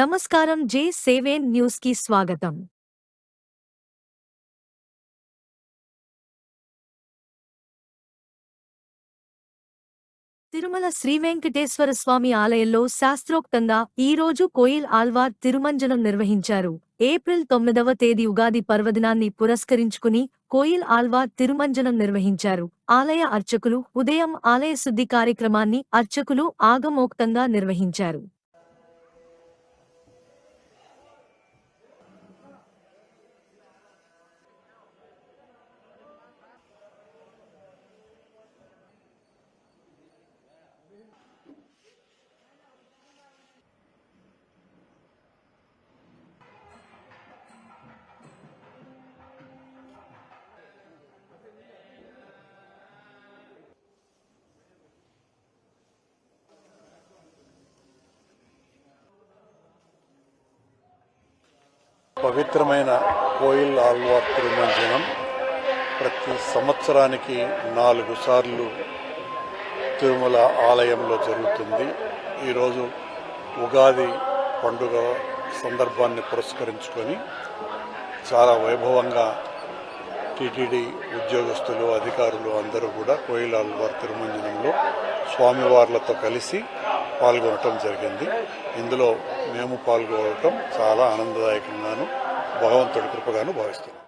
నమస్కారం జే సేవేన్ న్యూస్కి స్వాగతం. తిరుమల శ్రీ వెంకటేశ్వర స్వామి ఆలయంలో శాస్త్రోక్తంగా ఈ రోజు కోయిల్ ఆల్వార్ తిరుమంజనం నిర్వహించారు. ఏప్రిల్ తొమ్మిదవ తేదీ ఉగాది పర్వదినాన్ని పురస్కరించుకుని కోయిల్ ఆల్వార్ తిరుమంజనం నిర్వహించారు. ఆలయ అర్చకులు ఉదయం ఆలయ శుద్ధి కార్యక్రమాన్ని అర్చకులు ఆగమోక్తంగా నిర్వహించారు. పవిత్రమైన కోయిల్ ఆల్వార్ తిరుమంజనం ప్రతి సంవత్సరానికి నాలుగు సార్లు తిరుమల ఆలయంలో జరుగుతుంది. ఈరోజు ఉగాది పండుగ సందర్భాన్ని పురస్కరించుకొని చాలా వైభవంగా టీటీడీ ఉద్యోగస్తులు అధికారులు అందరూ కూడా కోయిల్ ఆల్వార్ తిరుమంజనంలో స్వామివార్లతో కలిసి పాల్గొనటం జరిగింది. ఇందులో మేము పాల్గొనటం చాలా ఆనందదాయకంగాను భగవంతుడి కృపగాను భావిస్తున్నాం.